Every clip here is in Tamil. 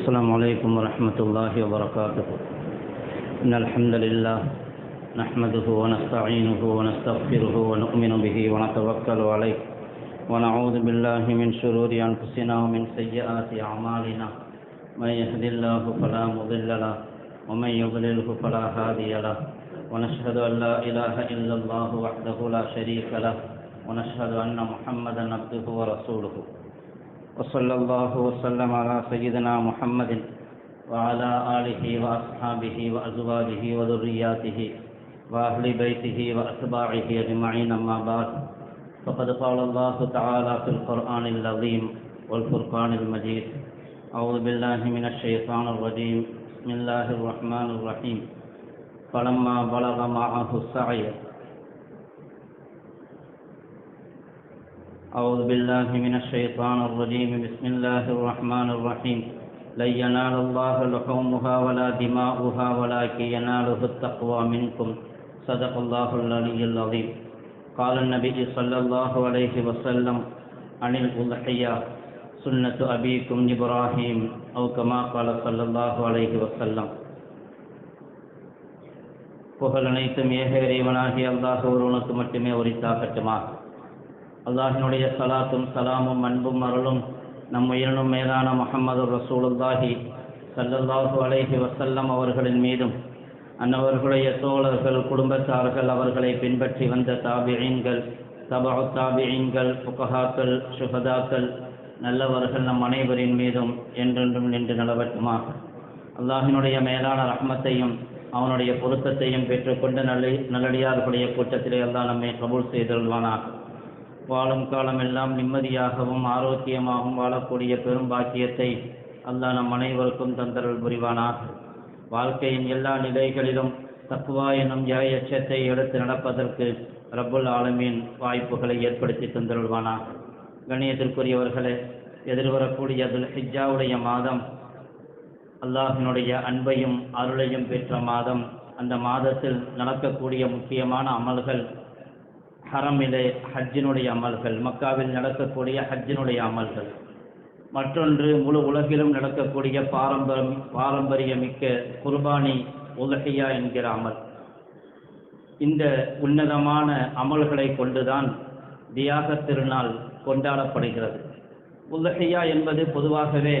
السلام عليكم ورحمة الله وبركاته إن الحمد لله نحمده ونستعينه ونستغفره ونؤمن به ونتوكل عليه ونعوذ بالله من شرور أنفسنا ومن سيئات أعمالنا من يهد الله فلا مضل له ومن يضلله فلا هادي له ونشهد أن لا إله إلا الله وحده لا شريك له ونشهد أن محمدا عبده ورسوله. وصلى الله وسلم على سيدنا محمد وعلى آله وأصحابه وأزواجه وذرياته وأهل بيته وأتباعه أجمعين أما بعد. فقد قال الله تعالى في القرآن العظيم والفرقان المجيد. أعوذ بالله من الشيطان الرجيم. بسم الله الرحمن الرحيم. فلما بلغ معه السعي أعوذ بالله من الشيطان الرجيم بسم الله الرحمن الرحيم لن ينال الله لحومها ولا دماؤها ولكن يناله التقوى منكم صدق الله العلي العظيم قال النبي صلى الله عليه وسلم عن الأضحية سنة أبيكم إبراهيم أو كما قال صلى الله عليه وسلم புகழ் அனைத்தும் ஏக இறைவனாகி அல்லாஹ் ஒருவனுக்கு மட்டுமே உரித்தாக்கட்டுமா அல்லாஹினுடைய சலாத்தும் சலாமும் அன்பும் அருளும் நம் உயிரினும் மேலான முகமது ரசூலுல்லாஹி சல்லல்லாஹு அலைஹி வசல்லம் அவர்களின் மீதும் அன்னவர்களுடைய தோழர்கள் குடும்பத்தார்கள் அவர்களை பின்பற்றி வந்த தாபியீன்கள் தபா தாபியீன்கள் புகஹாக்கள் சுகதாக்கள் நல்லவர்கள் நம் அனைவரின் மீதும் என்றென்றும் நின்று நிலவட்டுமா அல்லாஹினுடைய மேலான ரஹ்மத்தையும் அவனுடைய பொருத்தத்தையும் பெற்றுக்கொண்டு நல்ல நல்லடியார்களுடைய கூட்டத்திலே எல்லாம் நம்மை கபூல் செய்தல்வானாக வாழும் காலமெல்லாம் நிம்மதியாகவும் ஆரோக்கியமாகவும் வாழக்கூடிய பெரும் பாக்கியத்தை அல்லாஹ் நம் அனைவருக்கும் தந்தருள் புரிவானாக. வாழ்க்கையின் எல்லா நிலைகளிலும் தக்குவா எனும் ஜெய எச்சத்தை எடுத்து நடப்பதற்கு ரப்புல் ஆலமீன் வாய்ப்புகளை ஏற்படுத்தி தந்தருள்வானாக. கணியத்திற்குரியவர்களே எதிர்வரக்கூடிய துல் ஹிஜாவுடைய மாதம் அல்லாஹினுடைய அன்பையும் அருளையும் பெற்ற மாதம். அந்த மாதத்தில் நடக்கக்கூடிய முக்கியமான அமல்கள் ஹரமிலே ஹஜ்ஜினுடைய அமல்கள் மக்காவில் நடக்கக்கூடிய ஹஜ்ஜினுடைய அமல்கள். மற்றொன்று முழு உலகிலும் நடக்கக்கூடிய பாரம்பரம் பாரம்பரியமிக்க குர்பானி உலகையா என்கிற அமல். இந்த உன்னதமான அமல்களை கொண்டுதான் தியாக திருநாள் கொண்டாடப்படுகிறது. உலகையா என்பது பொதுவாகவே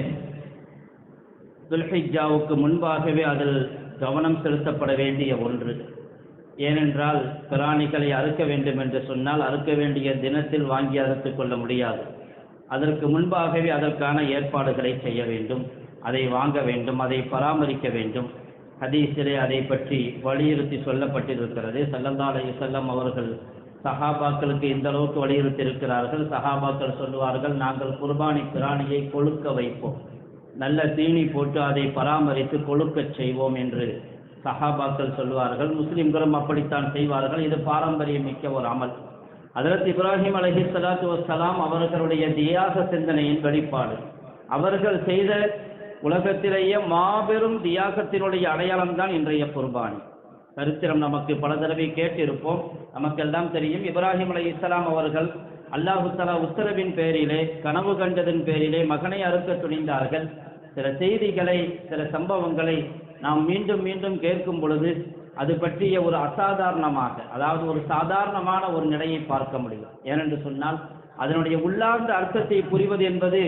துல்ஹிஜாவுக்கு முன்பாகவே அதில் கவனம் செலுத்தப்பட வேண்டிய ஒன்று. ஏனென்றால் பிராணிகளை அறுக்க வேண்டும் என்று சொன்னால் அறுக்க வேண்டிய தினத்தில் வாங்கி அறுத்து கொள்ள முடியாது. அதற்கு முன்பாகவே அதற்கான ஏற்பாடுகளை செய்ய வேண்டும். அதை வாங்க வேண்டும் அதை பராமரிக்க வேண்டும். ஹதீஸிலே அதை பற்றி வலியுறுத்தி சொல்லப்பட்டிருக்கிறது. சல்லந்தாலை செல்லம் அவர்கள் சஹாபாக்களுக்கு இந்த அளவுக்கு வலியுறுத்தி இருக்கிறார்கள் சஹாபாக்கள் சொல்லுவார்கள் நாங்கள் குர்பானி பிராணியை கொழுக்க வைப்போம். நல்ல தீனி போட்டு அதை பராமரித்து கொழுக்கச் செய்வோம் என்று சஹாபாக்கள் சொல்வார்கள் முஸ்லிம்களும் அப்படித்தான் செய்வார்கள். இது பாரம்பரியம் மிக்க ஒரு அமல். அதற்கு இப்ராஹிம் அலஹி சலாத்து வசலாம் அவர்களுடைய தியாக சிந்தனையின் வெளிப்பாடு. அவர்கள் செய்த உலகத்திலேயே மாபெரும் தியாகத்தினுடைய அடையாளம் தான் இன்றைய குர்பானி. சரித்திரம் நமக்கு பல தடவை கேட்டிருப்போம். நமக்கெல்லாம் தெரியும் இப்ராஹிம் அலி இஸ்லாம் அவர்கள் அல்லாஹு தலா உத்தரவின் பேரிலே கனவு கண்டதன் பேரிலே மகனை அறுக்க துணிந்தார்கள். சில செய்திகளை சில சம்பவங்களை நாம் மீண்டும் மீண்டும் கேட்கும் பொழுது அது பற்றிய ஒரு அசாதாரணமாக அதாவது ஒரு சாதாரணமான ஒரு நிலையை பார்க்க முடியும். ஏனென்று சொன்னால் அதனுடைய உள்ளார்ந்த அர்த்தத்தை புரிவது என்பது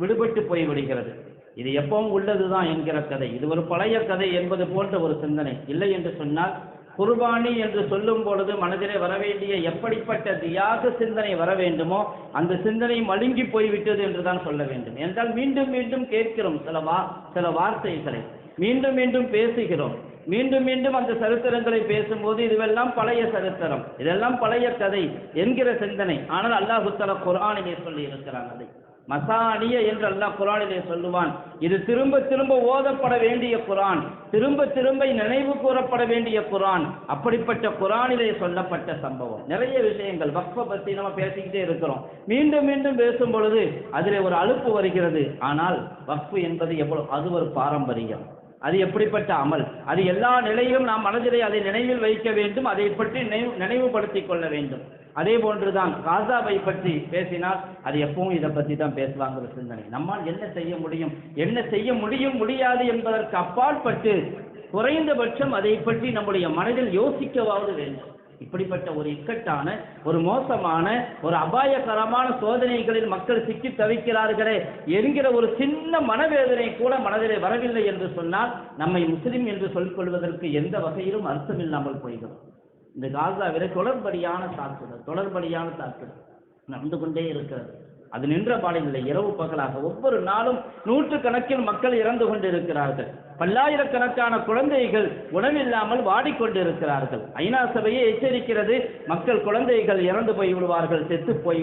விடுபட்டு போய்விடுகிறது. இது எப்பவும் உள்ளதுதான் என்கிற கதை. இது ஒரு பழைய கதை என்பது போன்ற ஒரு சிந்தனை. இல்லை என்று சொன்னால் குர்பானி என்று சொல்லும் பொழுது மனதிலே வரவேண்டிய எப்படிப்பட்ட தியாக சிந்தனை வர வேண்டுமோ அந்த சிந்தனை மழுங்கி போய்விட்டது என்று தான் சொல்ல வேண்டும். என்றால் மீண்டும் மீண்டும் கேட்கிறோம் சில வா சில வார்த்தைகளை. மீண்டும் மீண்டும் பேசுகிறோம். மீண்டும் மீண்டும் அந்த சரித்திரங்களை பேசும்போது இதுவெல்லாம் பழைய சரித்திரம். இதெல்லாம் பழைய கதை என்கிற சிந்தனை. ஆனால் அல்லாஹுத்தலா குரானிலே சொல்லி இருக்கிறான் அதை. மசானிய என்று அல்லாஹ் குரானிலே சொல்லுவான். இது திரும்ப திரும்ப ஓதப்பட வேண்டிய குரான் திரும்ப திரும்ப நினைவு கூறப்பட வேண்டிய குரான் அப்படிப்பட்ட குரானிலே சொல்லப்பட்ட சம்பவம். நிறைய விஷயங்கள் வக்ஃப பத்தி நம்ம பேசிக்கிட்டே இருக்கிறோம். மீண்டும் மீண்டும் பேசும் பொழுது அதிலே ஒரு அலுப்பு வருகிறது. ஆனால் வக்ஃபு என்பது எவ்வளவு அது ஒரு பாரம்பரியம். அது எப்படிப்பட்ட அமல்? அது எல்லா நிலையிலும் நாம் மனதிலே அதை நினைவில் வைக்க வேண்டும் அதை பற்றி நினைவு நினைவுபடுத்திக் கொள்ள வேண்டும். அதே போன்றுதான் காசாவை பற்றி பேசினால் அது எப்பவும் இதை பற்றி தான் பேசுவாங்கிற சிந்தனை. நம்மால் என்ன செய்ய முடியும்? என்ன செய்ய முடியும் முடியாது என்பதற்கு அப்பாற்பட்டு குறைந்தபட்சம் அதை பற்றி நம்முடைய மனதில் யோசிக்கவாவது வேண்டும். இப்படிப்பட்ட ஒரு இக்கட்டான ஒரு மோசமான ஒரு அபாயகரமான சோதனைகளில் மக்கள் சிக்கி தவிக்கிறார்களே என்கிற ஒரு சின்ன மனவேதனை கூட மனதிலே வரவில்லை என்று சொன்னால் நம்மை முஸ்லிம் என்று சொல்லிக்கொள்வதற்கு எந்த வகையிலும் அர்த்தமில்லாமல் போய்கிறோம் இந்த காசாவிலே தொடர்படியான தாக்குதல் தொடர்படியான தாக்குதல் நடந்து கொண்டே இருக்கிறது. அது நின்ற பாடவில்லை இரவு பகலாக ஒவ்வொரு நாளும் நூற்று கணக்கில் மக்கள் இறந்து கொண்டிருக்கிறார்கள். பல்லாயிரக்கணக்கான குழந்தைகள் உணவில்லாமல் வாடிக்கொண்டிருக்கிறார்கள். ஐநா சபையே எச்சரிக்கிறது மக்கள் குழந்தைகள் இறந்து போய் விடுவார்கள் செத்து போய்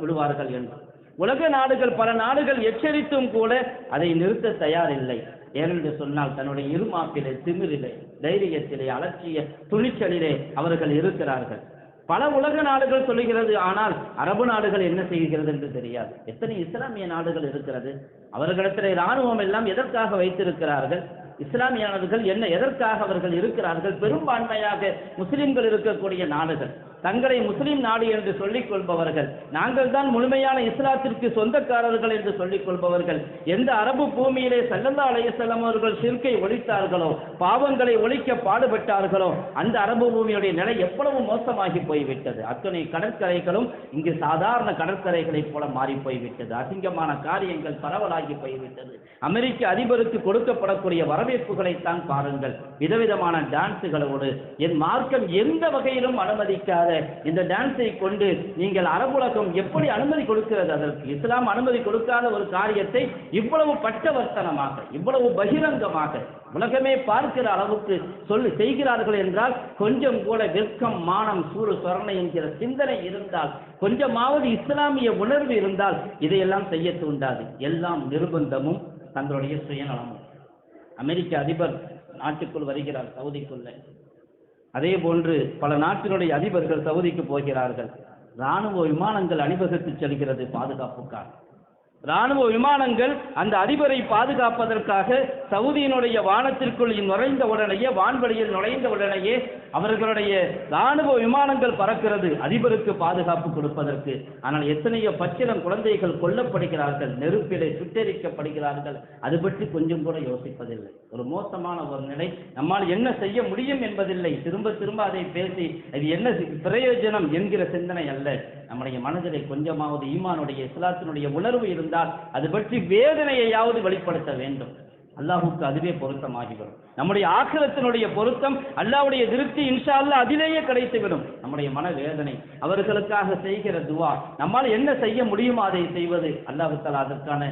விடுவார்கள் என்று. உலக நாடுகள் பல நாடுகள் எச்சரித்தும் கூட அதை நிறுத்த தயாரில்லை. ஏனென்று சொன்னால் தன்னுடைய இருமாப்பிலே திமிரிலே தைரியத்திலே அலட்சிய துணிச்சலிலே அவர்கள் இருக்கிறார்கள். பல உலக நாடுகள் சொல்லுகிறது ஆனால் அரபு நாடுகள் என்ன செய்கிறது என்று தெரியாது. எத்தனை இஸ்லாமிய நாடுகள் இருக்கிறது? அவர்களிடத்தில் இராணுவம் எல்லாம் எதற்காக வைத்திருக்கிறார்கள்? இஸ்லாமியானவர்கள் என்ன எதற்காக அவர்கள் இருக்கிறார்கள்? பெரும்பான்மையாக முஸ்லிம்கள் இருக்கக்கூடிய நாடுகள். தங்களை முஸ்லீம் நாடு என்று சொல்லிக் கொள்பவர்கள். நாங்கள் தான் முழுமையான இஸ்லாத்திற்கு சொந்தக்காரர்கள் என்று சொல்லிக் கொள்பவர்கள். எந்த அரபு பூமியிலே செல்லந்தா அலையசல்லம் அவர்கள் சிற்கை ஒழித்தார்களோ பாவங்களை ஒழிக்க பாடுபட்டார்களோ அந்த அரபு பூமியுடைய நிலை எவ்வளவு மோசமாகி போய்விட்டது. அத்தனை கடற்கரைகளும் இங்கு சாதாரண கடற்கரைகளைப் போல மாறி போய்விட்டது. அசிங்கமான காரியங்கள் பரவலாகி போய்விட்டது. அமெரிக்க அதிபருக்கு கொடுக்கப்படக்கூடிய வரவேற்புகளைத்தான் பாருங்கள். விதவிதமான டான்ஸுகளோடு என் மார்க்கம் எந்த வகையிலும் அனுமதிக்காத இந்த டான்ஸை கொண்டு நீங்கள் அரபுலகம் எப்படி அனுமதி கொடுக்கிறது? அதற்கு இஸ்லாம் அனுமதி கொடுக்காத ஒரு காரியத்தை இவ்வளவு பட்டவர்த்தனமாக இவ்வளவு பகிரங்கமாக உலகமே பார்க்கிற அளவுக்கு சொல்லி செய்கிறார்கள் என்றால் கொஞ்சம் கூட வெட்கம் மானம் சூறு சொரணை என்கிற சிந்தனை இருந்தால் கொஞ்சமாவது இஸ்லாமிய உணர்வு இருந்தால் இதையெல்லாம் செய்ய தூண்டாது. எல்லாம் நிர்பந்தமும் தங்களுடைய சுயநலமும். அமெரிக்க அதிபர் நாட்டுக்குள் வருகிறார் சவுதிக்குள்ள. அதே போன்று பல நாட்டினுடைய அதிபர்கள் சவுதிக்கு போகிறார்கள். ராணுவ விமானங்கள் அணிவகுத்து செல்கிறது பாதுகாப்புக்காக. ராணுவ விமானங்கள் அந்த அதிபரை பாதுகாப்பதற்காக சவுதியினுடைய வானத்திற்குள் நுழைந்த உடனேயே வான்வெளியில் நுழைந்த உடனேயே அவர்களுடைய ராணுவ விமானங்கள் பறக்கிறது அதிபருக்கு பாதுகாப்பு கொடுப்பதற்கு. ஆனால் எத்தனையோ பச்சிலம் குழந்தைகள் கொல்லப்படுகிறார்கள் நெருப்பிலே சுட்டரிக்கப்படுகிறார்கள். அது பற்றி கொஞ்சம் கூட யோசிப்பதில்லை. ஒரு மோசமான ஒரு நிலை. நம்மால் என்ன செய்ய முடியும் என்பதில்லை. திரும்ப திரும்ப அதை பேசி அது என்ன பிரயோஜனம்? என்கிற சிந்தனை அல்ல. நம்முடைய மனதிலே கொஞ்சமாவது ஈமானுடைய இஸ்லாத்தினுடைய உணர்வு இருந்தால் அது பற்றி வேதனையையாவது வெளிப்படுத்த வேண்டும். அல்லாஹுக்கு அதுவே பொருத்தமாகிவிடும் நம்முடைய ஆக்கிரத்தினுடைய பொருத்தம் அல்லாஹ்வுடைய திருப்தி இன்ஷா அல்லாஹ் அதிலேயே கிடைத்துவிடும். நம்முடைய மன வேதனை அவர்களுக்காக செய்கிற துவா நம்மால் என்ன செய்ய முடியுமோ அதை செய்வது அல்லாஹுத்தால் அதற்கான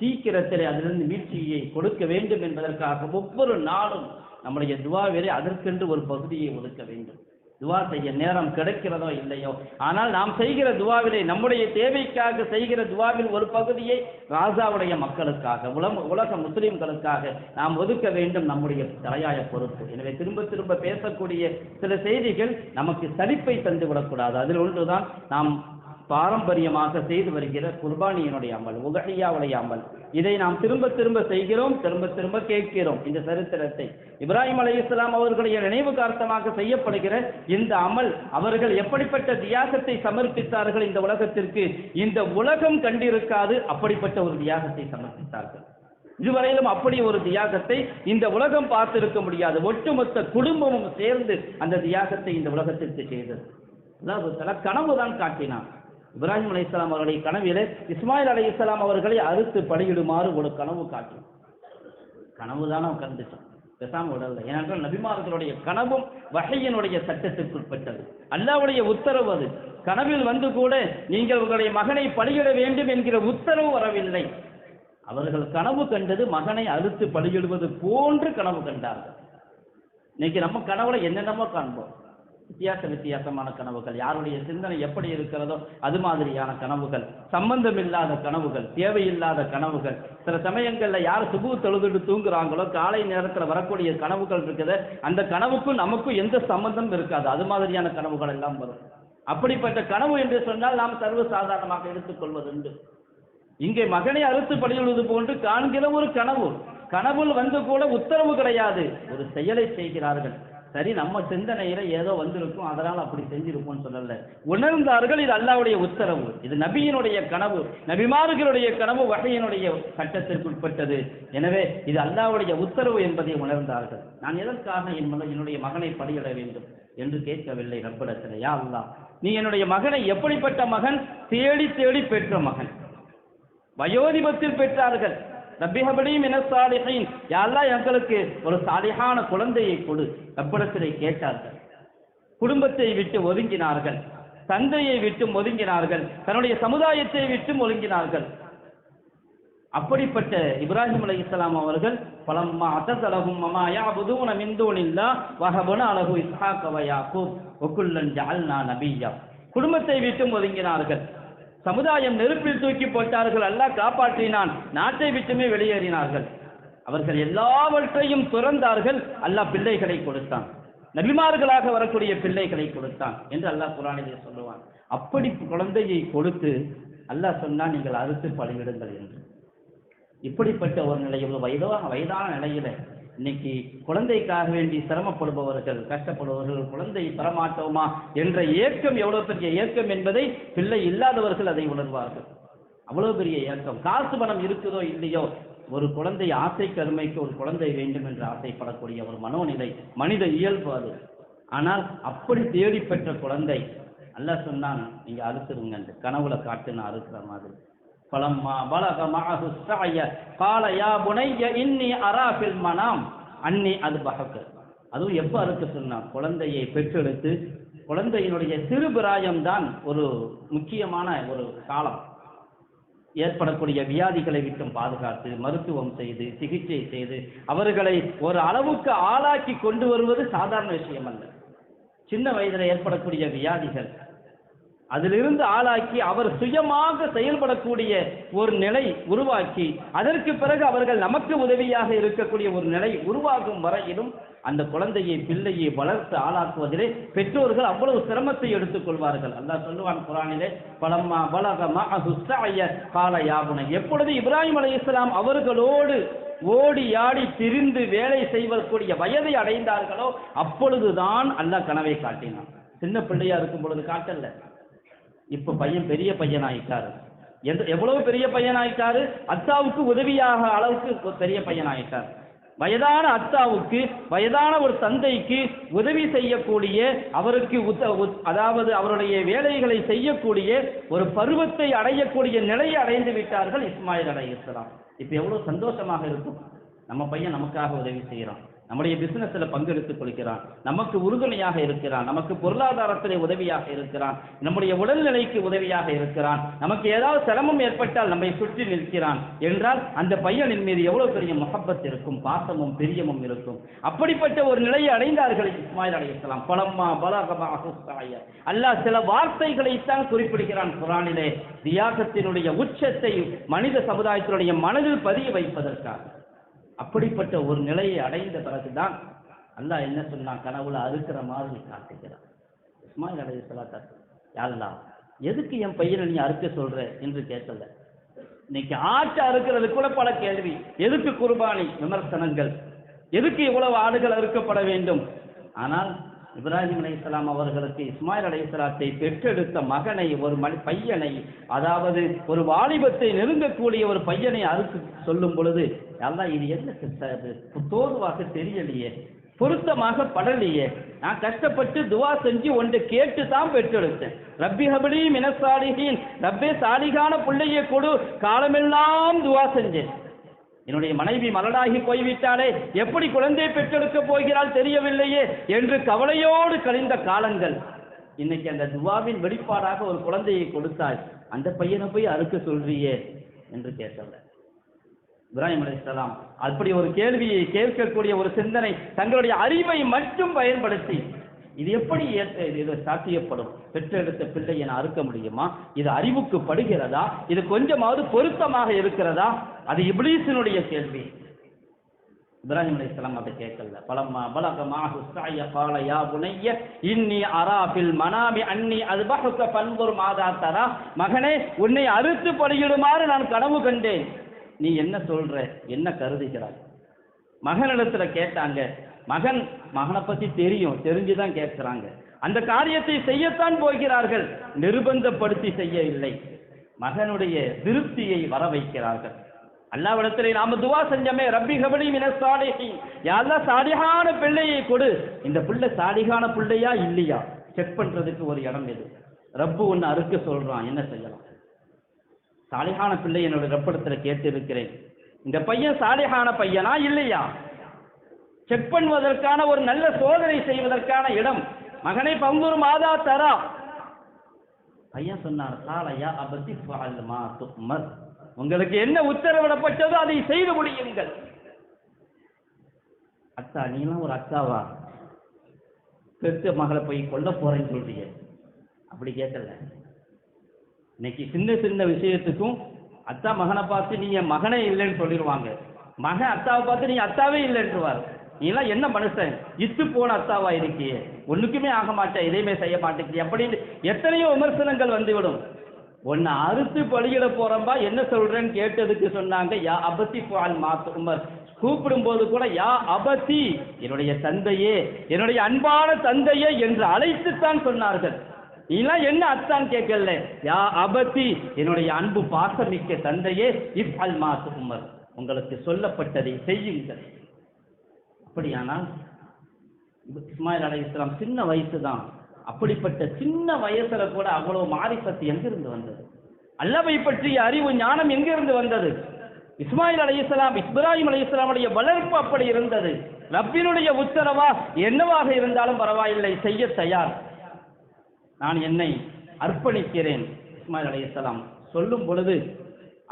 சீக்கிரத்திலே அதிலிருந்து மீட்சியை கொடுக்க வேண்டும் என்பதற்காக ஒவ்வொரு நாளும் நம்முடைய துவாவிலே அதற்கென்று ஒரு பகுதியை ஒதுக்க வேண்டும். துவா செய்ய நேரம் கிடைக்கிறதோ இல்லையோ? ஆனால் நாம் செய்கிற துவாவிலே நம்முடைய தேவைக்காக செய்கிற துவாவில் ஒரு பகுதியை ராஜாவுடைய மக்களுக்காக உலக உலக முஸ்லிம்களுக்காக நாம் ஒதுக்க வேண்டும் நம்முடைய தலையாய பொறுப்பு. எனவே திரும்ப திரும்ப பேசக்கூடிய சில செய்திகள் நமக்கு சலிப்பை தந்து விடக்கூடாது அதில் ஒன்றுதான் நாம் பாரம்பரியமாக செய்து வருகிற குர்பானியினுடைய அமல் உகஹியாவுடைய அமல். இதை நாம் திரும்ப திரும்ப செய்கிறோம் திரும்ப திரும்ப கேட்கிறோம். இந்த சரித்திரத்தை இப்ராஹிம் இஸ்லாம் அவர்களுடைய நினைவு காரணமாக செய்யப்படுகிற இந்த அமல் அவர்கள் எப்படிப்பட்ட தியாகத்தை சமர்ப்பித்தார்கள் இந்த உலகத்திற்கு? இந்த உலகம் கண்டிருக்காது அப்படிப்பட்ட ஒரு தியாகத்தை சமர்ப்பித்தார்கள். இதுவரையிலும் அப்படி ஒரு தியாகத்தை இந்த உலகம் பார்த்திருக்க முடியாது. ஒட்டுமொத்த குடும்பமும் சேர்ந்து அந்த தியாகத்தை இந்த உலகத்திற்கு செய்தது. அதாவது தஆலா கனவு தான் காட்டினான். இப்ராஹிம் அலைஹிஸ்ஸலாம் அவருடைய கனவிலே இஸ்மாயில் அலைஹிஸ்ஸலாம் அவர்களை அறுத்து பலியிடுமாறு ஒரு கனவு காட்டும் கனவு தானே அவன் கண்டுச்சான் பேசாம விடல ஏனென்றால் நபிமார்களுடைய கனவும் வகையினுடைய சட்டத்திற்குட்பட்டது. அல்லாவுடைய உத்தரவு அது. கனவில் வந்து கூட நீங்கள் உங்களுடைய மகனை பலியிட வேண்டும் என்கிற உத்தரவு வரவில்லை. அவர்கள் கனவு கண்டது மகனை அறுத்து பலியிடுவது போன்று கனவு கண்டார்கள். இன்னைக்கு நம்ம கனவுல என்னென்னமோ காண்போம். வித்தியாச வித்தியாசமான கனவுகள். யாருடைய சிந்தனை எப்படி இருக்கிறதோ அது மாதிரியான கனவுகள். சம்பந்தம் இல்லாத கனவுகள் தேவையில்லாத கனவுகள். சில சமயங்கள்ல யார் சுபு தொழுதுட்டு தூங்குறாங்களோ காலை நேரத்துல வரக்கூடிய கனவுகள் இருக்குது. அந்த கனவுக்கும் நமக்கும் எந்த சம்பந்தம் இருக்காது. அது மாதிரியான கனவுகள் எல்லாம் வரும். அப்படிப்பட்ட கனவு என்று சொன்னால் நாம் சர்வசாதாரணமாக எடுத்துக்கொள்வதுண்டு. இங்கே மகனை அறுத்து பலியிடுவது போன்று காண்கிற ஒரு கனவு. கனவுள் வந்து கூட உத்தரவு கிடையாது. ஒரு செயலை செய்கிறார்கள். சரி நம்ம சிந்தனையில ஏதோ வந்திருக்கும் அதனால் அப்படி செஞ்சிருப்போம்னு சொல்லல. உணர்ந்தார்கள் இது அல்லாவுடைய உத்தரவு. இது நபியினுடைய கனவு. நபிமார்களுடைய கனவு வகையினுடைய சட்டத்திற்குட்பட்டது எனவே இது அல்லாவுடைய உத்தரவு என்பதை உணர்ந்தார்கள். நான் எதற்காக என் மகன் என்னுடைய மகனை பலியிட வேண்டும் என்று கேட்கவில்லை ரப்பிடத்தில் யா அல்லாஹ் நீ என்னுடைய மகனை எப்படிப்பட்ட மகன்? தேடி தேடி பெற்ற மகன். வயோதிபத்தில் பெற்றார்கள். ரப்பிஹபடியும் என சாலிஹீன். யாரெல்லாம் எங்களுக்கு ஒரு சாலிஹான குழந்தையை கொடு. ரப்பிடத்திலே கேட்டார்கள். குடும்பத்தை விட்டு ஒதுங்கினார்கள். தந்தையை விட்டு ஒதுங்கினார்கள். தன்னுடைய சமுதாயத்தை விட்டு ஒதுங்கினார்கள். அப்படிப்பட்ட இப்ராஹிம் அலி இஸ்லாம் அவர்கள் பலம்மா அத்தலகும் அம்மா யாபுதூன மிந்தூனில்லா வஹபுன அலகு இஸ்ஹாக் வ யாக்கூப். ஒக்குல்லன் ஜஅல்னா நபியா. குடும்பத்தை விட்டும் ஒதுங்கினார்கள். சமுதாயம் நெருப்பில் தூக்கி போட்டார்கள் அல்லாஹ் காப்பாற்றினான். நாட்டை விட்டுமே வெளியேறினார்கள். அவர்கள் எல்லாவற்றையும் துறந்தார்கள். அல்லாஹ் பிள்ளைகளை கொடுத்தான். நபிமார்களாக வரக்கூடிய பிள்ளைகளை கொடுத்தான் என்று அல்லாஹ் குரானிலே சொல்லுவான். அப்படி குழந்தையை கொடுத்து அல்லாஹ் சொன்னான் நீங்கள் அறுத்து பலியிடுங்கள் என்று. இப்படிப்பட்ட ஒரு நிலை இவ்வளவு வயதான வயதான நிலையில இன்னைக்கு குழந்தைக்காக வேண்டி சிரமப்படுபவர்கள் கஷ்டப்படுபவர்கள் குழந்தை பெறமாட்டோமா என்ற ஏக்கம் எவ்வளவு பெரிய ஏக்கம் என்பதை பிள்ளை இல்லாதவர்கள் அதை உணர்வார்கள். அவ்வளவு பெரிய ஏக்கம். காசு பணம் இருக்குதோ இல்லையோ ஒரு குழந்தை ஆசை கருமைக்கு ஒரு குழந்தை வேண்டும் என்று ஆசைப்படக்கூடிய ஒரு மனோநிலை மனித இயல்பு அது. ஆனால் அப்படி தேடி பெற்ற குழந்தை அல்ல சொன்னான் நீங்க அறுத்துருங்க கனவுல காட்டு நான் அறுக்கிற மாதிரி. பலம்மா பலக மஅஹு ஸஅய قال يا بني இன்னி அரா ஃபில் மனாம் அன்னி அது பஹக்கு அதுவும் எப்ப அறுக்க சொன்னான் குழந்தையை பெற்றெடுத்து குழந்தையினுடைய சிறு பிராயம்தான் ஒரு முக்கியமான ஒரு காலம் ஏற்படக்கூடிய வியாதிகளை விட்டும் பாதுகாத்து மருத்துவம் செய்து சிகிச்சை செய்து அவர்களை ஒரு அளவுக்கு ஆளாக்கி கொண்டு வருவது சாதாரண விஷயம் அல்ல சின்ன வயதில் ஏற்படக்கூடிய வியாதிகள் அதிலிருந்து ஆளாக்கி அவர் சுயமாக செயல்படக்கூடிய ஒரு நிலை உருவாக்கி அதற்கு பிறகு அவர்கள் நமக்கு உதவியாக இருக்கக்கூடிய ஒரு நிலை உருவாகும் வரையிலும் அந்த குழந்தையை பிள்ளையை வளர்த்து ஆளாக்குவதிலே பெற்றோர்கள் அவ்வளவு சிரமத்தை எடுத்துக் கொள்வார்கள். அல்லாஹ் சொல்லுவான் குரானிலே பலம்மா பலகமா அஹுஸ்ஸஅய கால யாபுன. எப்பொழுது இப்ராஹிம் அலைஹிஸ்ஸலாம் அவர்களோடு ஓடி ஆடி திரிந்து வேலை செய்வதற்குரிய வயதை அடைந்தார்களோ அப்பொழுதுதான் அல்லாஹ் கனவை காட்டினான். சின்ன பிள்ளையா இருக்கும் பொழுது காட்டல. இப்ப பையன் பெரிய பையன் ஆயிட்டாரு எந்த எவ்வளவு பெரிய பையன் ஆயிட்டாரு அத்தாவுக்கு உதவியாக அளவுக்கு பெரிய பையன் ஆயிட்டார் வயதான அத்தாவுக்கு வயதான ஒரு தந்தைக்கு உதவி செய்யக்கூடிய அவருக்கு உத்த- உத்- அதாவது அவருடைய வேலைகளை செய்யக்கூடிய ஒரு பருவத்தை அடையக்கூடிய நிலையை அடைந்து விட்டார்கள் இஸ்மாயில் அலைஹிஸ்ஸலாம் இப்ப எவ்வளவு சந்தோஷமாக இருக்கும். நம்ம பையன் நமக்காக உதவி செய்கிறான் நம்முடைய பிசினஸ்ல பங்கெடுத்துக் கொள்கிறான். நமக்கு உறுதுணையாக இருக்கிறான். நமக்கு பொருளாதாரத்திலே உதவியாக இருக்கிறான். நம்முடைய உடல்நிலைக்கு உதவியாக இருக்கிறான். நமக்கு ஏதாவது சிரமம் ஏற்பட்டால் நம்மை சுற்றி நிற்கிறான். என்றால் அந்த பையனின் மீது எவ்வளவு பெரிய முகப்பத் இருக்கும் பாசமும் பிரியமும் இருக்கும். அப்படிப்பட்ட ஒரு நிலையை அடைந்தார்கள் இஸ்மாயில் அலைஹிஸ்ஸலாம் பலம்மா பலகமாக அல்லாஹ் சில வார்த்தைகளைத்தான் குறிப்பிடுகிறான் குரானிலே தியாகத்தினுடைய உச்சத்தை மனித சமுதாயத்தினுடைய மனதில் பதிய வைப்பதற்காக. அப்படிப்பட்ட ஒரு நிலையை அடைந்த பிறகுதான் அல்லாஹ் என்ன சொன்னான்? கனவுல அறுக்கிற மாதிரி காட்டுகிறான். இஸ்மாயில் அலைய ஸலாத்து யாழ்லா எதுக்கு என் பையனை நீ அறுக்க சொல்ற? என்று கேட்கல. இன்னைக்கு ஆட்டை அறுக்கிறது கூட பல கேள்வி. எதுக்கு குர்பானி? விமர்சனங்கள். எதுக்கு இவ்வளவு ஆடுகள் அறுக்கப்பட வேண்டும்? ஆனால் இப்ராஹிம் அலைஹிஸ்ஸலாம் அவர்களுக்கு இஸ்மாயில் அலைஹிஸ்ஸலாத்தை பெற்றெடுத்த மகனை ஒரு மணி பையனை அதாவது ஒரு வாலிபத்தை நெருங்கக்கூடிய ஒரு பையனை அறுத்து சொல்லும் பொழுது அல்லா இது என்ன தோதுவாக தெரியலையே பொருத்தமாக படலையே. நான் கஷ்டப்பட்டு துவா செஞ்சு ஒன்று கேட்டு தான் பெற்றெடுத்தேன். ரப்பி ஹபடி மினசாலிகின் ரப்பே சாலிகான பிள்ளையை கொடு காலமெல்லாம் துவா செஞ்சேன். என்னுடைய மனைவி மலடாகி போய்விட்டாலே எப்படி குழந்தை பெற்றெடுக்க போகிறாள் தெரியவில்லையே என்று கவலையோடு கழிந்த காலங்கள். இன்னைக்கு அந்த துவாவின் வெளிப்பாடாக ஒரு குழந்தையை கொடுத்தாய் அந்த பையனை போய் அறுக்க சொல்றியே என்று கேட்டவர் இப்ராஹிம் அலிஸ்லாம் அப்படி ஒரு கேள்வியை கேட்கக்கூடிய ஒரு சிந்தனை தங்களுடைய அறிவை மட்டும் பயன்படுத்தி இது எப்படி ஏற்ற இது சாத்தியப்படும்? பெற்றெடுத்த பிள்ளையை நான் அறுக்க முடியுமா? இது அறிவுக்கு படுகிறதா? இது கொஞ்சமாவது பொருத்தமாக இருக்கிறதா? அது இப்லீஸினுடைய கேள்வி. இப்ராஹிம் அலைஹிஸ்ஸலாம் அதை கேட்கல. பலமா பலக மாஹு சாய கால யா புனைய இன்னி அராபில் மனாமி அன்னி அது பகுக்க பண்பொரு மாதா தரா. மகனே உன்னை அறுத்து படுகிடுமாறு நான் கனவு கண்டேன். நீ என்ன சொல்ற? என்ன கருதுகிறாய்? மகனிடத்துல கேட்டாங்க மகன் மகனை பத்தி தெரியும் தெரிஞ்சுதான் கேட்கிறாங்க அந்த காரியத்தை செய்யத்தான் போகிறார்கள் நிர்பந்தப்படுத்தி செய்யவில்லை. மகனுடைய திருப்தியை வர வைக்கிறார்கள் அல்லாவிடத்திலே நாம துவா செஞ்சமே ரப்பி கபடி மின சாலிஹின். யாரெல்லாம் சாடிகான பிள்ளையை கொடு. இந்த பிள்ளை சாடிகான பிள்ளையா இல்லையா? செக் பண்றதுக்கு ஒரு இடம் எது? ரப்பு ஒன்று அறுக்க சொல்றான் என்ன செய்யலாம்? சாலிகான பிள்ளை என்னோட ரப்பிடத்துல கேட்டு இருக்கிறேன் இந்த பையன் சாலிகான பையனா இல்லையா? செக் பண்ணுவதற்கான ஒரு நல்ல சோதனை செய்வதற்கான இடம். மகனை பங்குரு மாதா தரா. பையன் சொன்னார் சாலையா அபதி மா தும்மர் உங்களுக்கு என்ன உத்தரவிடப்பட்டதோ அதை செய்து முடியுங்கள். அத்தா நீலாம் ஒரு அக்காவா? பெத்த மகளை போய் கொல்ல போறேன்னு சொல்றீங்க அப்படி கேட்கல இன்னைக்கு சின்ன சின்ன விஷயத்துக்கும் அத்தா மகனை பார்த்து நீங்க மகனே இல்லைன்னு சொல்லிடுவாங்க. மகன் அத்தாவை பார்த்து நீங்க அத்தாவே இல்லைன்றவார். நீலாம் என்ன மனுஷன்? இத்து போன அத்தாவா இருக்கிய ஒண்ணுக்குமே ஆக மாட்டேன் எதையுமே செய்ய மாட்டேங்குது அப்படின்னு எத்தனையோ விமர்சனங்கள் வந்துவிடும். உன்னை அறுத்து பலியிட போறம்பா என்ன சொல்றேன்னு கேட்டதுக்கு சொன்னாங்க யா அபத்தி பால் மாத்து உமர். கூப்பிடும்போது கூட யா அபத்தி என்னுடைய தந்தையே என்னுடைய அன்பான தந்தையே என்று அழைத்துத்தான் சொன்னார்கள். இதெல்லாம் என்ன அத்தான் கேட்கல. யா அபத்தி என்னுடைய அன்பு பாசமிக்க தந்தையே இப் அல் மாத்து உமர் உங்களுக்கு சொல்லப்பட்டதை செய்யுங்கள். அப்படியானால் இஸ்மாயில் அலி இஸ்லாம் சின்ன வயசு தான் அப்படிப்பட்ட சின்ன வயசுல கூட அவ்வளவு மாரிசத்து எங்கிருந்து வந்தது? அல்லவை பற்றிய அறிவு ஞானம் எங்கிருந்து வந்தது? இஸ்மாயில் அலி இஸ்லாம் இப்ராஹிம் அலி இஸ்லாமுடைய வளர்ப்பு அப்படி இருந்தது. ரப்பினுடைய உத்தரவா என்னவாக இருந்தாலும் பரவாயில்லை செய்ய தயார். நான் என்னை அர்ப்பணிக்கிறேன். இஸ்மாயில் அலை சொல்லும் பொழுது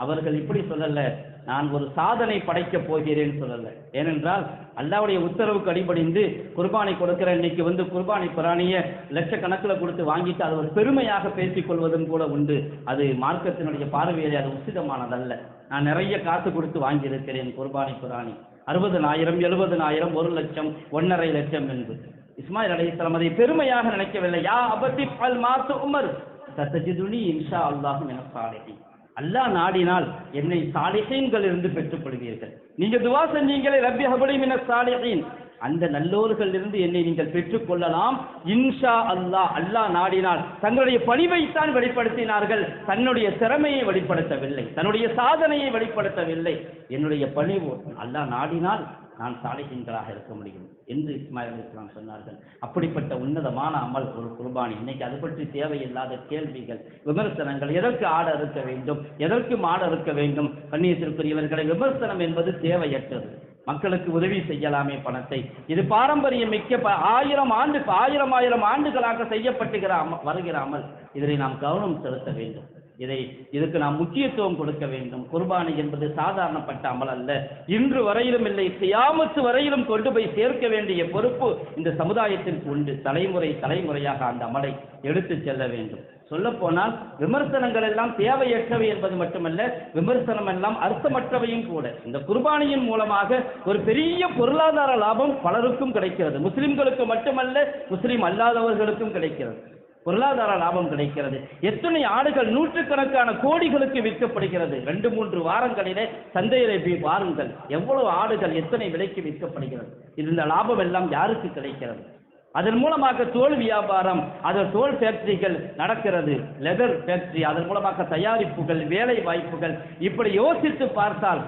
அவர்கள் இப்படி சொல்லல நான் ஒரு சாதனை படைக்கப் போகிறேன் சொல்லல. ஏனென்றால் அல்லாவுடைய உத்தரவுக்கு அடிபடிந்து குர்பானை கொடுக்கிற இன்னைக்கு வந்து குர்பானை பிராணிய லட்சக்கணக்கில் கொடுத்து வாங்கிட்டு அது ஒரு பெருமையாக பேசிக் கொள்வதும் கூட உண்டு. அது மார்க்கத்தினுடைய பார்வையிலே அது உசிதமானதல்ல. நான் நிறைய காசு கொடுத்து வாங்கியிருக்கிறேன் குர்பானை பிராணி அறுபதனாயிரம் எழுபதனாயிரம் ஒரு லட்சம் ஒன்றரை லட்சம் என்று. இஸ்மாயில் அலைஹிஸ்ஸலாம் அதை பெருமையாக நினைக்கவில்லை. யா அபத்தி அல் மாத்து உமர். சத்தஜிதுனி இன்ஷா அல்லாஹ் என சாலிஹின். அல்லாஹ் நாடினால் என்னை சாலிஹீன்கள் இருந்து பெற்றுக்கொள்வீர்கள். நீங்க துவா செஞ்சீங்களே ரப்பி ஹபடி மின சாலிஹீன். அந்த நல்லோர்களிலிருந்து என்னை நீங்கள் பெற்றுக்கொள்ளலாம். இன்ஷா அல்லாஹ் அல்லாஹ் நாடினால் தங்களுடைய பணிவைத்தான் வெளிப்படுத்தினார்கள். தன்னுடைய திறமையை வெளிப்படுத்தவில்லை. தன்னுடைய சாதனையை வெளிப்படுத்தவில்லை. என்னுடைய பணிவு அல்லாஹ் நாடினால் நான் சாலைகின்றாக இருக்க முடியும் என்று இஸ்மாயில் இஸ்லாம் சொன்னார்கள். அப்படிப்பட்ட உன்னதமான அமல் ஒரு குர்பானி. இன்னைக்கு அது பற்றி தேவையில்லாத கேள்விகள் விமர்சனங்கள் எதற்கு ஆட இருக்க வேண்டும் எதற்கு மாட இருக்க வேண்டும்? கண்ணியத்திற்குரியவர்களை விமர்சனம் என்பது தேவையற்றது. மக்களுக்கு உதவி செய்யலாமே பணத்தை. இது பாரம்பரியம் மிக்க ஆயிரம் ஆண்டு ஆயிரம் ஆயிரம் ஆண்டுகளாக செய்யப்பட்டுகிற அம- வருகிற அமல் இதனை நாம் கவனம் செலுத்த வேண்டும். இதை இதுக்கு நாம் முக்கியத்துவம் கொடுக்க வேண்டும். குர்பானி என்பது சாதாரணப்பட்ட அமல் அல்ல. இன்று வரையிலும் இல்லை. சியாமத்து வரையிலும் கொண்டு போய் சேர்க்க வேண்டிய பொறுப்பு இந்த சமுதாயத்திற்கு உண்டு. தலைமுறை தலைமுறையாக அந்த அமலை எடுத்து செல்ல வேண்டும். சொல்லப்போனால் விமர்சனங்கள் எல்லாம் தேவையற்றவை என்பது மட்டுமல்ல விமர்சனம் எல்லாம் அர்த்தமற்றவையும் கூட. இந்த குர்பானியின் மூலமாக ஒரு பெரிய பொருளாதார லாபம் பலருக்கும் கிடைக்கிறது. முஸ்லிம்களுக்கு மட்டுமல்ல முஸ்லிம் அல்லாதவர்களுக்கும் கிடைக்கிறது. பொருளாதார லாபம் கிடைக்கிறது. எத்தனை ஆடுகள் நூற்றுக்கணக்கான கோடிகளுக்கு விற்கப்படுகிறது. ரெண்டு மூன்று வாரங்களிலே சந்தையிலே போய் பாருங்கள். எவ்வளவு ஆடுகள் எத்தனை விலைக்கு விற்கப்படுகிறது. இந்த லாபம் எல்லாம் யாருக்கு கிடைக்கிறது? அதன் மூலமாக தோல் வியாபாரம் அதன் தோல் ஃபேக்டரிகள் நடக்கிறது. லெதர் ஃபேக்டரி அதன் மூலமாக தயாரிப்புகள் வேலை வாய்ப்புகள். இப்படி யோசித்து பார்த்தால்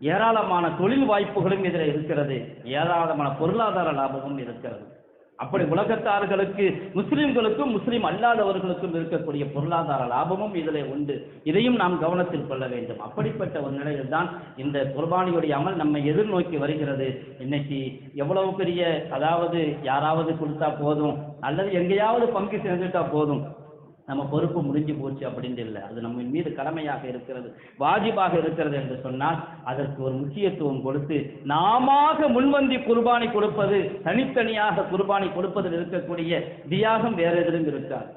ஏராளமான தொழில் வாய்ப்புகளும் இதில் இருக்கிறது. ஏராளமான பொருளாதார லாபமும் இருக்கிறது. அப்படி உலகத்தார்களுக்கு முஸ்லிம்களுக்கும் முஸ்லீம் அல்லாதவர்களுக்கும் இருக்கக்கூடிய பொருளாதார லாபமும் இதில் உண்டு. இதையும் நாம் கவனத்தில் கொள்ள வேண்டும். அப்படிப்பட்ட ஒரு நிலையில் தான் இந்த குர்பானியுடைய அமல் நம்மை எதிர்நோக்கி வருகிறது. இன்னைக்கு எவ்வளவு பெரிய அதாவது யாராவது கொடுத்தா போதும் அல்லது எங்கேயாவது பங்கு சேர்ந்துட்டா போதும் நம்ம பொறுப்பு முடிஞ்சு போச்சு அப்படின்னு இல்லை. அது நம்ம மீது கடமையாக இருக்கிறது வாஜிபாக இருக்கிறது என்று சொன்னால் அதற்கு ஒரு முக்கியத்துவம் கொடுத்து நாமாக முன்வந்தி குர்பானி கொடுப்பது தனித்தனியாக குர்பானி கொடுப்பதில் இருக்கக்கூடிய தியாகம் வேற எதிலும் இருக்காது.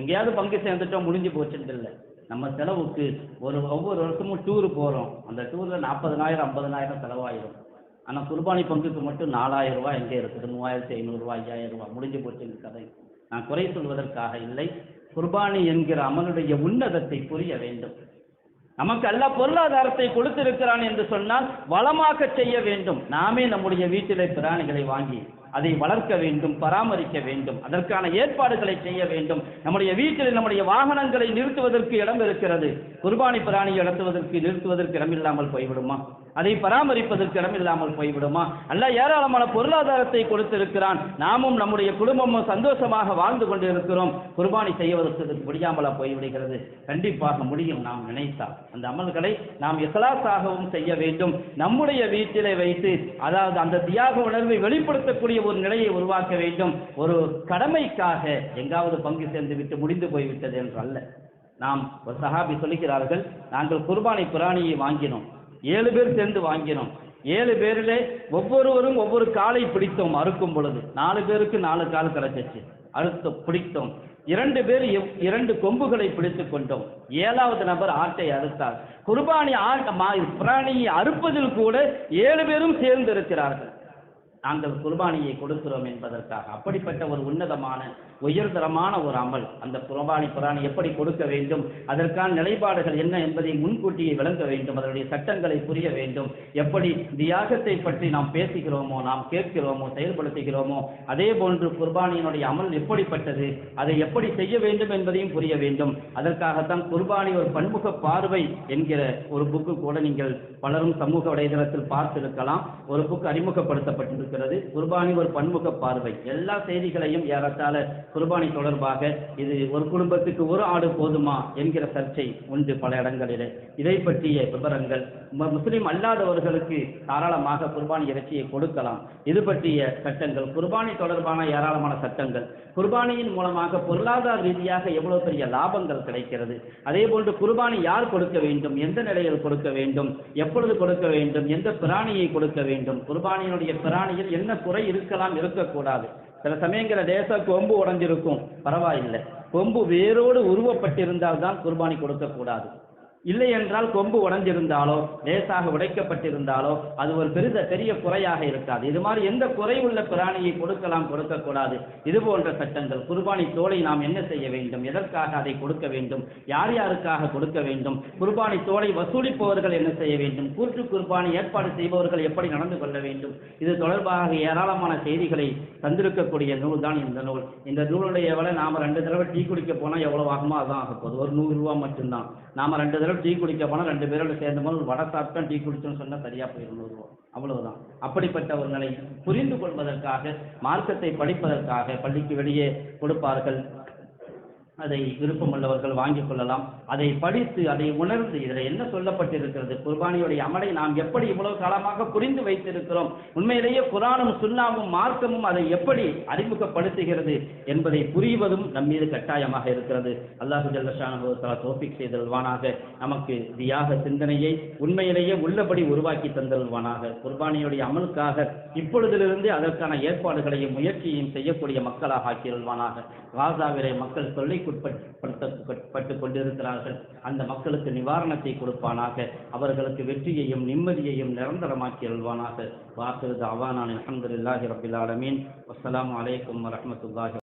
எங்கேயாவது பங்கு சேர்ந்துட்டோம் முடிஞ்சு போச்சுன்னு இல்லை. நம்ம செலவுக்கு ஒரு ஒவ்வொரு வருஷமும் டூர் போகிறோம் அந்த டூரில் நாற்பதனாயிரம் ஐம்பதனாயிரம் செலவாயிரும். ஆனால் குர்பானி பங்குக்கு மட்டும் நாலாயிரம் ரூபாய் எங்கே இருக்குது? மூவாயிரத்தி ஐநூறுரூவா ஐயாயிரம் ரூபாய். முடிஞ்சு போச்சுன்னு கதை. நான் குறை சொல்வதற்காக இல்லை. குர்பானி என்கிற அமலுடைய உன்னதத்தை புரிய வேண்டும். நமக்கு அல்ல பொருளாதாரத்தை கொடுத்திருக்கிறான் என்று சொன்னால் வளமாக செய்ய வேண்டும். நாமே நம்முடைய வீட்டிலே பிராணிகளை வாங்கி அதை வளர்க்க வேண்டும் பராமரிக்க வேண்டும் அதற்கான ஏற்பாடுகளை செய்ய வேண்டும். நம்முடைய வீட்டில் நம்முடைய வாகனங்களை நிறுத்துவதற்கு இடம் இருக்கிறது. குர்பானி பிராணியை நடத்துவதற்கு நிறுத்துவதற்கு இடமில்லாமல் போய்விடுமா? அதை பராமரிப்பதற்கு இடமில்லாமல் போய்விடுமா? அல்ல ஏராளமான பொருளாதாரத்தை கொடுத்திருக்கிறான். நாமும் நம்முடைய குடும்பமும் சந்தோஷமாக வாழ்ந்து கொண்டிருக்கிறோம். குர்பானி செய்வதற்கு முடியாமலா போய்விடுகிறது. கண்டிப்பாக முடியும் நாம் நினைத்தால். அந்த அமல்களை நாம் எசலாசாகவும் செய்ய வேண்டும். நம்முடைய வீட்டிலே வைத்து அதாவது அந்த தியாக உணர்வை வெளிப்படுத்தக்கூடிய ஒரு நிலையை உருவாக்க வேண்டும். ஒரு கடமைக்காக எங்காவது பங்கு சேர்ந்து விட்டு முடிந்து போய்விட்டது என்று அல்ல. நாம் ஒரு சஹாபி சொல்லுகிறார்கள் நாங்கள் குர்பானை புராணியை வாங்கினோம். ஏழு பேர் சேர்ந்து வாங்கினோம். ஏழு பேரிலே ஒவ்வொருவரும் ஒவ்வொரு காலை பிடித்தோம் அறுக்கும் பொழுது. நாலு பேருக்கு நாலு கால் கிடைச்சிச்சு அறுத்து பிடித்தோம். இரண்டு பேர் இரண்டு கொம்புகளை பிடித்து கொண்டோம். ஏழாவது நபர் ஆட்டை அறுத்தார். குர்பானி ஆட்ட மா- பிராணியை அறுப்பதில் கூட ஏழு பேரும் சேர்ந்து இருக்கிறார்கள் நாங்கள் குர்பானியை கொடுக்கிறோம் என்பதற்காக. அப்படிப்பட்ட ஒரு உன்னதமான உயர்தரமான ஒரு அமல் அந்த குர்பானி புராணி எப்படி கொடுக்க வேண்டும் அதற்கான நிலைப்பாடுகள் என்ன என்பதை முன்கூட்டியே விளங்க வேண்டும் அதனுடைய சட்டங்களை புரிய வேண்டும். எப்படி தியாகத்தை பற்றி நாம் பேசுகிறோமோ நாம் கேட்கிறோமோ செயல்படுத்துகிறோமோ அதே போன்று குர்பானியினுடைய அமல் எப்படிப்பட்டது அதை எப்படி செய்ய வேண்டும் என்பதையும் புரிய வேண்டும். அதற்காகத்தான் குர்பானி ஒரு பன்முக பார்வை என்கிற ஒரு புக்கு கூட நீங்கள் பலரும் சமூக வலைதளத்தில் பார்த்திருக்கலாம். ஒரு புக் அறிமுகப்படுத்தப்பட்டிருக்கிறது. குர்பானி ஒரு பன்முக பார்வை. எல்லா செய்திகளையும் ஏறத்தாழ குர்பானி தொடர்பாக இது ஒரு குடும்பத்துக்கு ஒரு ஆடு போதுமா என்கிற சர்ச்சை உண்டு பல இடங்களிலே. இதை பற்றிய விவரங்கள் முஸ்லிம் அல்லாதவர்களுக்கு தாராளமாக குர்பானி இறைச்சியை கொடுக்கலாம். இது பற்றிய சட்டங்கள் குர்பானி தொடர்பான ஏராளமான சட்டங்கள். குர்பானியின் மூலமாக பொருளாதார ரீதியாக எவ்வளவு பெரிய லாபங்கள் கிடைக்கிறது? அதே போன்று குர்பானி யார் கொடுக்க வேண்டும்? எந்த நிலையில் கொடுக்க வேண்டும்? எப்பொழுது கொடுக்க வேண்டும்? எந்த பிராணியை கொடுக்க வேண்டும்? குர்பானியினுடைய பிராணியில் என்ன குறை இருக்கலாம் இருக்கக்கூடாது. சில சமயங்கள தேச கொம்பு உடஞ்சிருக்கும். பரவாயில்லை. கொம்பு வேரோடு உருவப்பட்டிருந்தால் தான் குர்பானி கொடுக்கக்கூடாது. இல்லை என்றால் கொம்பு உடைஞ்சிருந்தாலோ லேசாக உடைக்கப்பட்டிருந்தாலோ அது ஒரு பெரித பெரிய குறையாக இருக்காது. இது மாதிரி எந்த குறைவுள்ள பிராணியை கொடுக்கலாம் கொடுக்கக்கூடாது. இது போன்ற சட்டங்கள் குர்பானி தோலை நாம் என்ன செய்ய வேண்டும்? எதற்காக அதை கொடுக்க வேண்டும்? யார் யாருக்காக கொடுக்க வேண்டும்? குர்பானி தோலை வசூலிப்பவர்கள் என்ன செய்ய வேண்டும்? கூற்று குர்பானி ஏற்பாடு செய்பவர்கள் எப்படி நடந்து கொள்ள வேண்டும்? இது தொடர்பாக ஏராளமான செய்திகளை தந்திருக்கக்கூடிய நூல் தான் இந்த நூல். இந்த நூலுடைய விலை நாம ரெண்டு தடவை டீ குடிக்க போனால் எவ்வளவு ஆகுமோ அதான் ஆக போகுது. ஒரு நூறு ரூபா மட்டும்தான். நாம ரெண்டு தடவை டீ குடிக்க போனால் ரெண்டு பேரோட சேர்ந்த போது ஒரு வடை சாப்பிட்டா டீ குடிச்சோம்னு சொன்னா சரியா போயிடும் நூறு ரூபா. அவ்வளவுதான். அப்படிப்பட்ட ஒரு நிலை புரிந்து கொள்வதற்காக மார்க்கத்தை படிப்பதற்காக பள்ளிக்கு வெளியே கொடுப்பார்கள். அதை விருப்பமுள்ளவர்கள் வாங்கிக் கொள்ளலாம். அதை படித்து அதை உணர்ந்து இதில் என்ன சொல்லப்பட்டிருக்கிறது? குர்பானியுடைய அமலை நாம் எப்படி இவ்வளவு காலமாக புரிந்து வைத்திருக்கிறோம்? உண்மையிலேயே குரானும் சுண்ணாவும் மார்க்கமும் அதை எப்படி அறிமுகப்படுத்துகிறது என்பதை புரிவதும் நம் மீது கட்டாயமாக இருக்கிறது. அல்லாஹு ஜல்லஷான தோபிக் செய்தல்வானாக. நமக்கு தியாக சிந்தனையை உண்மையிலேயே உள்ளபடி உருவாக்கி தந்தல்வானாக. குர்பானியுடைய அமலுக்காக இப்பொழுதிலிருந்து அதற்கான ஏற்பாடுகளையும் முயற்சியையும் செய்யக்கூடிய மக்களாக ஆக்கியல்வானாக. காசாவிலே மக்கள் தொல்லைக்குட்பட்டு கொண்டிருக்கிறார்கள் அந்த மக்களுக்கு நிவாரணத்தை கொடுப்பானாக. அவர்களுக்கு வெற்றியையும் நிம்மதியையும் நிரந்தரமாக்கி அல்வானாக வாக்குறது அவானான் அலமதுல்லாஹி ரபில் ஆலமீன். வஸ்ஸலாமு அலைக்கும் வரமத்துல்லாஹி